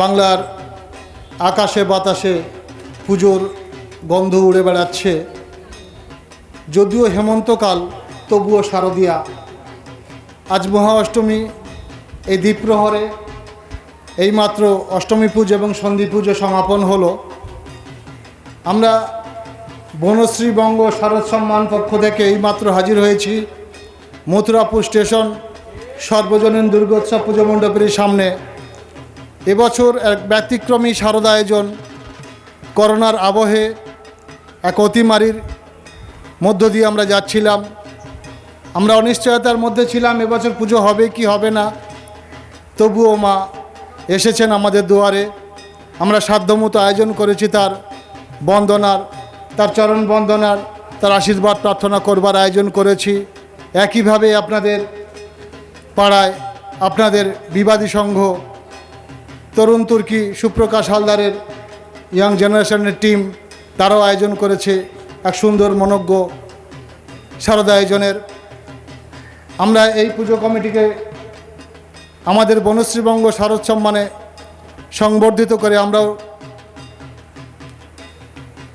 বাংলার আকাশে, বাতাসে পুজোর গন্ধ উড়ে বেড়াচ্ছে। যদিও হেমন্তকাল, তবুও শারদিয়া। আজ মহা অষ্টমী এই দ্বীপ্রহরে এইমাত্র অষ্টমী পুজো এবং সন্ধি পুজো সমাপন হলো। আমরা বনশ্রী বঙ্গ শারদ সম্মান পক্ষ থেকে এইমাত্র হাজির হয়েছি মথুরাপুর স্টেশন সর্বজনীন দুর্গোৎসব পুজো মণ্ডপের সামনে। এবছর এক ব্যতিক্রমী শারদ আয়োজন করোনার আবহে এক অতিমারির মধ্য দিয়ে আমরা যাচ্ছিলাম। আমরা অনিশ্চয়তার মধ্যে ছিলাম, এবছর পুজো হবে কি হবে না, তবুও মা এসেছেন আমাদের দুয়ারে। আমরা সাধ্যমতো আয়োজন করেছি তার বন্দনার, তার চরণ বন্দনার, তার আশীর্বাদ প্রার্থনা করবার আয়োজন করেছি। একইভাবে আপনাদের পাড়ায় আপনাদের বিবাদী সংঘ তরুণ তুর্কি সুপ্রকাশ হালদারের ইয়াং জেনারেশনের টিম, তারাও আয়োজন করেছে এক সুন্দর মনজ্ঞ শারদা আয়োজনের। আমরা এই পুজো কমিটিকে আমাদের বনশ্রীবঙ্গ শারদ সম্মানে সংবর্ধিত করে আমরাও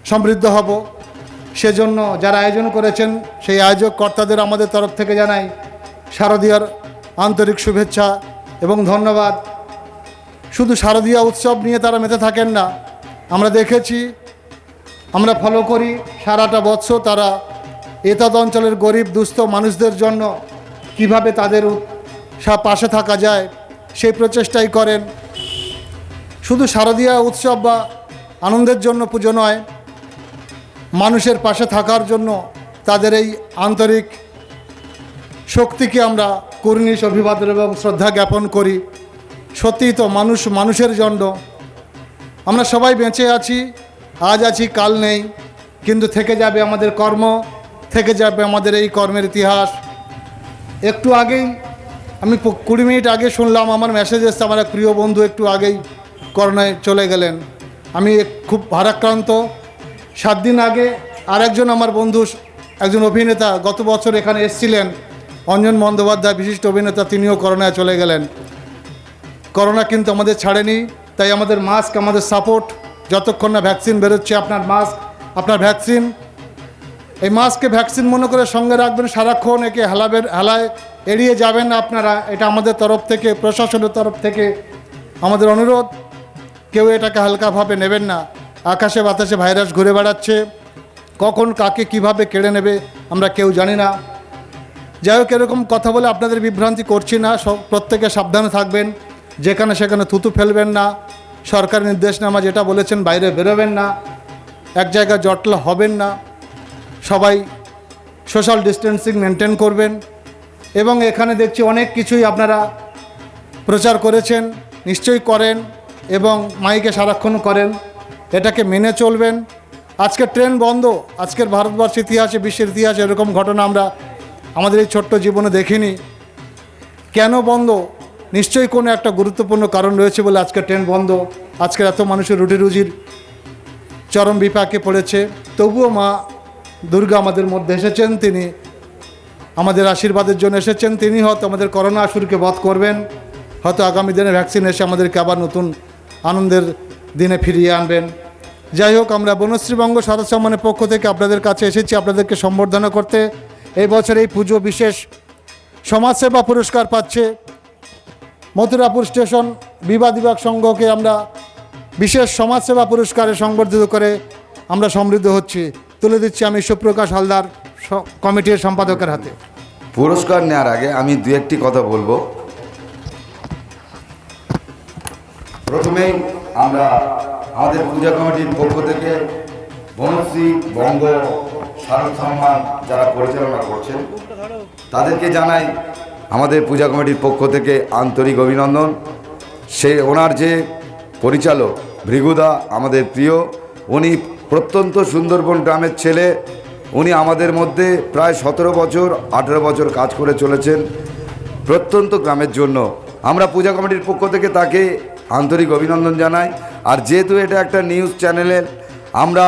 সমৃদ্ধ হব। সেজন্য যারা আয়োজন করেছেন, সেই আয়োজক কর্তাদের আমাদের তরফ থেকে জানাই শারদীয়ার আন্তরিক শুভেচ্ছা এবং ধন্যবাদ। শুধু শারদীয়া উৎসব নিয়ে তারা মেতে থাকেন না। আমরা দেখেছি, আমরা ফলো করি, সারাটা বৎসর তারা এতদ অঞ্চলের গরিব, দুস্থ মানুষদের জন্য কীভাবে তাদের পাশে থাকা যায়, সেই প্রচেষ্টাই করেন। শুধু শারদীয়া উৎসব বা আনন্দের জন্য পুজো নয়, মানুষের পাশে থাকার জন্য তাদের এই আন্তরিক শক্তিকে আমরা কর্নিশ অভিবাদন এবং শ্রদ্ধা জ্ঞাপন করি। সত্যিই তো মানুষ, মানুষের জন্য আমরা সবাই বেঁচে আছি, আজ আছি, কাল নেই। কিন্তু থেকে যাবে আমাদের কর্ম, থেকে যাবে আমাদের এই কর্মের ইতিহাস। একটু আগেই, আমি কুড়ি মিনিট আগে শুনলাম, আমার মেসেজ এসছে, আমার এক প্রিয় বন্ধু একটু আগেই করোনায় চলে গেলেন। আমি খুব ভারাক্রান্ত। সাত দিন আগে আরেকজন আমার বন্ধু, একজন অভিনেতা গত বছর এখানে এসেছিলেন। অঞ্জন বন্দ্যোপাধ্যায়, বিশিষ্ট অভিনেতা, তিনিও করোনায় চলে গেলেন। করোনা কিন্তু আমাদের ছাড়েনি, তাই আমাদের মাস্ক আমাদের সাপোর্ট যতক্ষণ না ভ্যাকসিন বেরোচ্ছে, আপনার মাস্ক আপনার ভ্যাকসিন এই মাস্ককে ভ্যাকসিন মনে করে সঙ্গে রাখবেন, সারাক্ষণ একে হেলাবেন হেলায় এড়িয়ে যাবেন আপনারা। এটা আমাদের তরফ থেকে, প্রশাসনের তরফ থেকে আমাদের অনুরোধ। কেউ এটাকে হালকাভাবে নেবেন না। আকাশে বাতাসে ভাইরাস ঘুরে বেড়াচ্ছে। কখন, কাকে, কীভাবে কেড়ে নেবে, আমরা কেউ জানি না। যাই হোক, এরকম কথা বলে আপনাদের বিভ্রান্তি করছি না। সব প্রত্যেকে সাবধানে থাকবেন। যেখানে সেখানে থুতু ফেলবেন না, সরকার নির্দেশনামা যেটা বলেছেন বাইরে বেরোবেন না, এক জায়গায় জটলা হবেন না, সবাই সোশ্যাল ডিস্টেন্সিং মেনটেন করবেন। এবং এখানে দেখছি অনেক কিছুই আপনারা প্রচার করেছেন, নিশ্চয়ই করেন এবং মাইকে সারাক্ষণ করেন, এটাকে মেনে চলবেন। আজকে ট্রেন বন্ধ, আজকের ভারতবর্ষ ইতিহাসে, বিশ্বের ইতিহাসে এরকম ঘটনা আমরা আমাদের এই ছোট্ট জীবনে দেখিনি। কেন বন্ধ? নিশ্চয়ই কোনো একটা গুরুত্বপূর্ণ কারণ রয়েছে বলে আজকে ট্রেন বন্ধ। আজকের এত মানুষের রুটি রুজির চরম বিপাকে পড়েছে। তবুও মা দুর্গা আমাদের মধ্যে এসেছেন তিনি। আমাদের আশীর্বাদের জন্য এসেছেন তিনি। হয়তো আমাদের করোনা আসুরকে বধ করবেন। হয়তো আগামী দিনে ভ্যাকসিন এসে আমাদেরকে আবার নতুন আনন্দের দিনে ফিরিয়ে আনবেন। যাই হোক, আমরা বনশ্রীবঙ্গ সম্মানের পক্ষ থেকে আপনাদের কাছে এসেছি আপনাদেরকে সম্বর্ধনা করতে। এই বছর এই পুজো বিশেষ সমাজসেবা পুরস্কার পাচ্ছে। মথুরাপুর স্টেশন বিবাদ বিভাগ সংঘকে আমরা বিশেষ সমাজসেবা পুরস্কারে সংবর্ধিত করে আমরা সমৃদ্ধ হচ্ছি। তুলে দিচ্ছি আমি সুপ্রকাশ হালদার কমিটির সম্পাদকের হাতে। পুরস্কার নেওয়ার আগে আমি দু একটি কথা বলব। প্রথমেই আমরা আমাদের পূজা কমিটির পক্ষ থেকে বনশ্রী, বঙ্গ, শারদ সম্মান যারা পরিচালনা করছেন, তাদেরকে জানাই আমাদের পূজা কমিটির পক্ষ থেকে আন্তরিক অভিনন্দন। সে ওনার যে পরিচালক, ভৃগুদা, আমাদের প্রিয়, উনি প্রত্যন্ত সুন্দরবন গ্রামের ছেলে। উনি আমাদের মধ্যে প্রায় সতেরো বছর, আঠেরো বছর কাজ করে চলেছেন প্রত্যন্ত গ্রামের জন্য। আমরা পূজা কমিটির পক্ষ থেকে তাকে আন্তরিক অভিনন্দন জানাই। আর যেহেতু এটা একটা নিউজ চ্যানেলের আমরা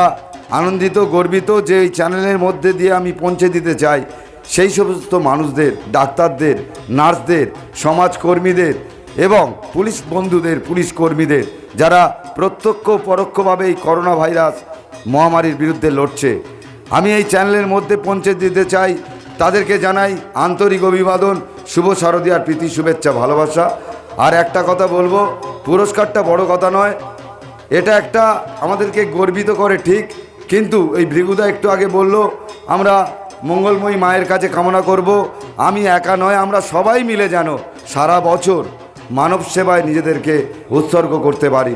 আনন্দিত, গর্বিত যে এই চ্যানেলের মধ্যে দিয়ে আমি পৌঁছে দিতে চাই। সেই সমস্ত মানুষদের, ডাক্তারদের, নার্সদের, সমাজকর্মীদের এবং পুলিশ বন্ধুদের, পুলিশ কর্মীদের যারা প্রত্যক্ষ পরোক্ষভাবে এই করোনা ভাইরাস মহামারীর বিরুদ্ধে লড়ছে। আমি এই চ্যানেলের মধ্যে পৌঁছে দিতে চাই। তাদেরকে জানাই আন্তরিক অভিবাদন, শুভ শারদীয়ার প্রীতি, শুভেচ্ছা, ভালোবাসা। আর একটা কথা বলব, পুরস্কারটা বড় কথা নয়, এটা একটা আমাদেরকে গর্বিত করে ঠিক। কিন্তু এই ভৃগুদা একটু আগে বলল, আমরা মঙ্গলময়ী মায়ের কাছে কামনা করব। আমি একা নয়, আমরা সবাই মিলে যেন সারা বছর মানব সেবায় নিজেদেরকে উৎসর্গ করতে পারি।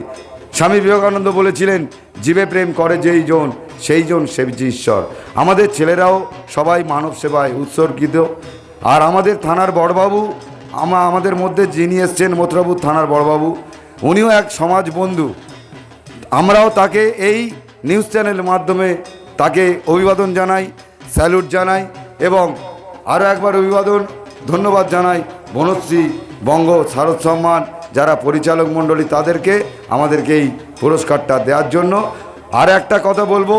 স্বামী বিবেকানন্দ বলেছিলেন, জীবে প্রেম করে যেই জন, সেই জন সেবিছে ঈশ্বর। আমাদের ছেলেরাও সবাই মানব সেবায় উৎসর্গিত। আর আমাদের থানার বড়বাবু, আমা আমাদের মধ্যে যিনি এসছেন মথুরাবু থানার বড়বাবু, উনিও এক সমাজ বন্ধু। আমরাও তাকে এই নিউজ চ্যানেলের মাধ্যমে তাকে অভিবাদন জানাই। স্যালুট জানাই এবং আরও একবার অভিবাদন, ধন্যবাদ জানাই বনশ্রী বঙ্গ শারদ সম্মান যারা পরিচালক মণ্ডলী তাদেরকে, আমাদেরকে এই পুরস্কারটা দেওয়ার জন্য। আর একটা কথা বলব,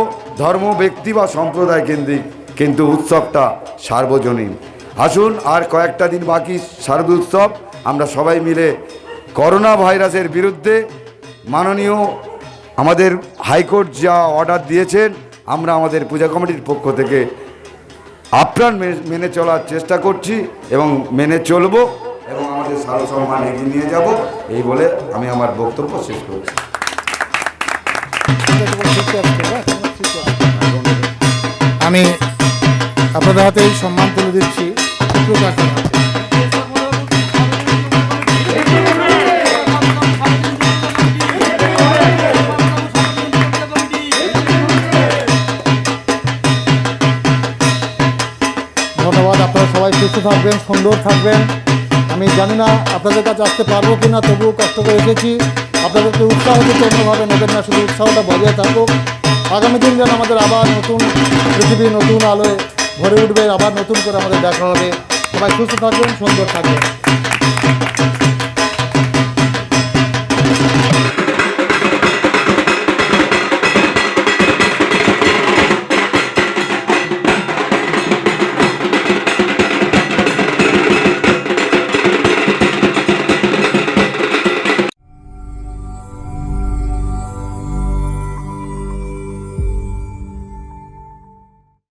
ধর্ম, ব্যক্তি বা সম্প্রদায় কেন্দ্রিক কিন্তু উৎসবটা সার্বজনীন। আসুন আর কয়েকটা দিন বাকি শারদ উৎসব, আমরা সবাই মিলে করোনা ভাইরাসের বিরুদ্ধে মাননীয় আমাদের হাইকোর্ট যা অর্ডার দিয়েছেন, আমরা আমাদের পূজা কমিটির পক্ষ থেকে আপ্রাণ মেনে চলার চেষ্টা করছি এবং মেনে চলব এবং আমাদের সারো সম্মান এগিয়ে নিয়ে যাব। এই বলে আমি আমার বক্তব্য শেষ করছি। আমি আপনাদের হাতে এই সম্মান তুলে দিচ্ছি। থাকবেন, সুন্দর থাকবেন। আমি জানি না আপনাদের কাছে আসতে পারব কি না তবুও কষ্ট করে এসেছি। আপনাদেরকে উৎসাহ দিতে অন্যভাবে নেবেন না, শুধু উৎসাহটা বজায় থাকুক। আগামী দিন যেন আমাদের আবার নতুন পৃথিবী, নতুন আলোয় ভরে উঠবে, আবার নতুন করে আমাদের দেখা হবে। সবাই সুস্থ থাকবেন, সুন্দর থাকবেন।